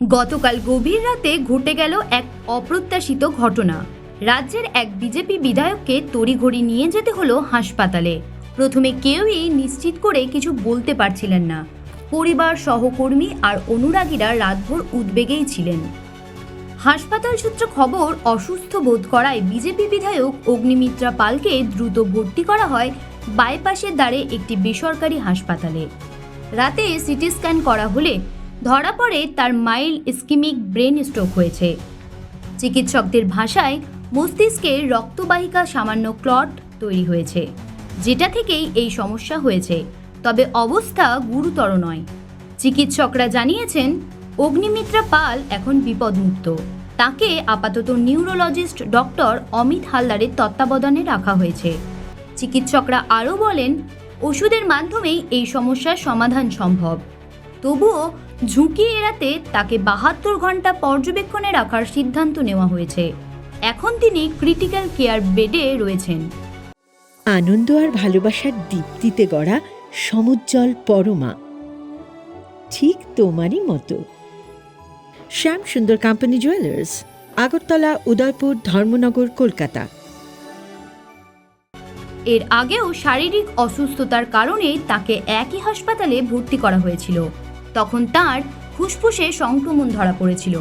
গতকাল গভীর রাতে ঘটে গেল এক অপ্রত্যাশিত ঘটনা। রাজ্যের এক বিজেপি বিধায়ককে তড়িঘড়ি নিয়ে যেতে হলো হাসপাতালে। প্রথমে কেউই নিশ্চিত করে কিছু বলতে পারছিলেন না। পরিবার, সহকর্মী আর অনুরাগীরা রাতভর উদ্বেগেই ছিলেন। হাসপাতাল সূত্রে খবর, অসুস্থ বোধ করায় বিজেপি বিধায়ক অগ্নিমিত্রা পালকে দ্রুত ভর্তি করা হয় বাইপাসের দ্বারে একটি বেসরকারি হাসপাতালে। রাতে সিটি স্ক্যান করা হলে ধরা পড়ে তার মাইল স্কিমিক ব্রেন স্ট্রোক হয়েছে। চিকিৎসকদের ভাষায় মস্তিষ্কে রক্তবাহিকা সামান্য ক্লট তৈরি হয়েছে, যেটা থেকেই এই সমস্যা হয়েছে, তবে অবস্থা গুরুতর নয়। চিকিৎসকরা জানিয়েছেন, অগ্নিমিত্রা পাল এখন বিপদমুক্ত। তাকে আপাতত নিউরোলজিস্ট ডক্টর অমিত হালদারের তত্ত্বাবধানে রাখা হয়েছে। চিকিৎসকরা আরও বলেন, ওষুধের মাধ্যমেই এই সমস্যার সমাধান সম্ভব। তবুও ঝুঁকি এড়াতে তাকে বাহাত্তর ঘণ্টা পর্যবেক্ষণে রাখার সিদ্ধান্ত নেওয়া হয়েছে। এখন তিনি ক্রিটিক্যাল কেয়ার বেডে রয়েছেন। আনন্দ আর ভালোবাসার দীপ্তিতে গড়া সমুজ্জ্বল পরমা। ঠিক তোমারই মতো। Shyam Sundar company jewellers Agartala Udaipur Dharmanagar Kolkata. এর আগেও শারীরিক অসুস্থতার কারণে তাকে একই হাসপাতালে ভর্তি করা হয়েছিল। তখন তার ফুসফুসে সংক্রমণ ধরা পড়েছিল।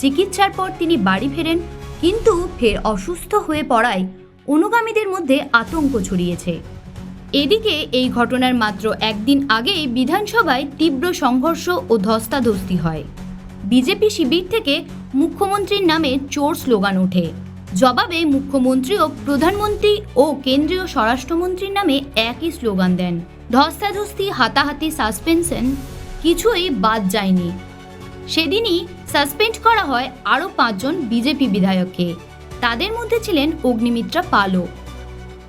চিকিৎসার পর তিনি বাড়ি ফেরেন, কিন্তু ফের অসুস্থ হয়ে পড়ায় অনুগামীদের মধ্যে আতঙ্ক ছড়িয়েছে। এদিকে এই ঘটনার মাত্র একদিন আগেই বিধানসভায় তীব্র সংঘর্ষ ও ধস্তাধস্তি হয়। বিজেপি শিবির থেকে মুখ্যমন্ত্রীর নামে চোর স্লোগান ওঠে। জবাবে মুখ্যমন্ত্রী ও প্রধানমন্ত্রী ও কেন্দ্রীয় স্বরাষ্ট্রমন্ত্রীর নামে একই স্লোগান দেন। ধস্তাধস্তি, হাতাহাতি, সাসপেনশন কিছুই বাদ যায়নি। সেদিনই সাসপেন্ড করা হয় আরও পাঁচজন বিজেপি বিধায়ককে। তাদের মধ্যে ছিলেন অগ্নিমিত্রা পালও।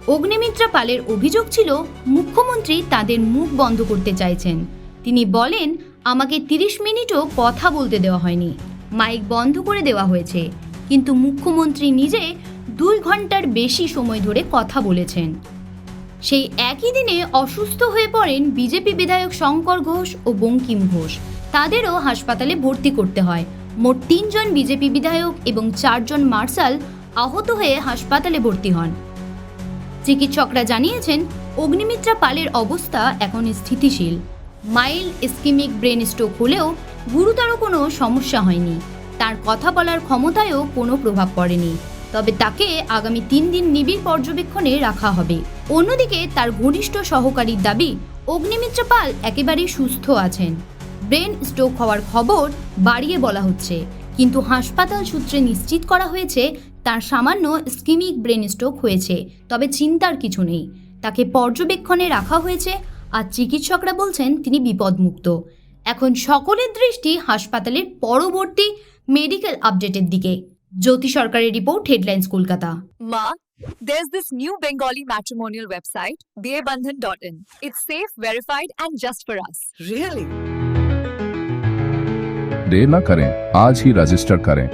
অগ্নিমিত্রা পালের অভিযোগ ছিল, মুখ্যমন্ত্রী তাদের মুখ বন্ধ করতে চাইছেন। তিনি বলেন, আমাকে তিরিশ মিনিটও কথা বলতে দেওয়া হয়নি। মাইক বন্ধ করে দেওয়া হয়েছে। কিন্তু মুখ্যমন্ত্রী নিজে দুই ঘণ্টার বেশি সময় ধরে কথা বলেছেন। সেই একই দিনে অসুস্থ হয়ে পড়েন বিজেপি বিধায়ক শঙ্কর ঘোষ ও বঙ্কিম ঘোষ। তাদেরও হাসপাতালে ভর্তি করতে হয়। মোট তিনজন বিজেপি বিধায়ক এবং চারজন মার্শাল আহত হয়ে হাসপাতালে ভর্তি হন। চিকিৎসকরা জানিয়েছেন, অগ্নিমিত্রা পালের অবস্থা এখন স্থিতিশীল। মাইল ইস্কিমিক ব্রেন স্ট্রোক হলেও গুরুতর কোনো সমস্যা হয়নি। তার কথা বলার ক্ষমতায়ও কোনো প্রভাব পড়েনি। তবে তাকে আগামী তিন দিন নিবিড় পর্যবেক্ষণে রাখা হবে। অন্যদিকে তার ঘনিষ্ঠ সহকারীর দাবি, অগ্নিমিত্র পাল একেবারেই সুস্থ আছেন। ব্রেন স্ট্রোক হওয়ার খবর বাড়িয়ে বলা হচ্ছে, কিন্তু হাসপাতাল সূত্রে নিশ্চিত করা হয়েছে, তার সামান্য স্কিমিক ব্রেন স্ট্রোক হয়েছে, তবে চিন্তার কিছু নেই। তাকে পর্যবেক্ষণে রাখা হয়েছে আর চিকিৎসকরা বলছেন তিনি বিপদমুক্ত। এখন সকলের দৃষ্টি হাসপাতালের পরবর্তী মেডিকেল আপডেটের দিকে। জ্যোতি সরকারের report headlines Kolkata Ma, there's this new Bengali matrimonial website, dearbandhan.in. It's safe, verified, and just for us. Really? देर न करें आज ही रजिस्टर करें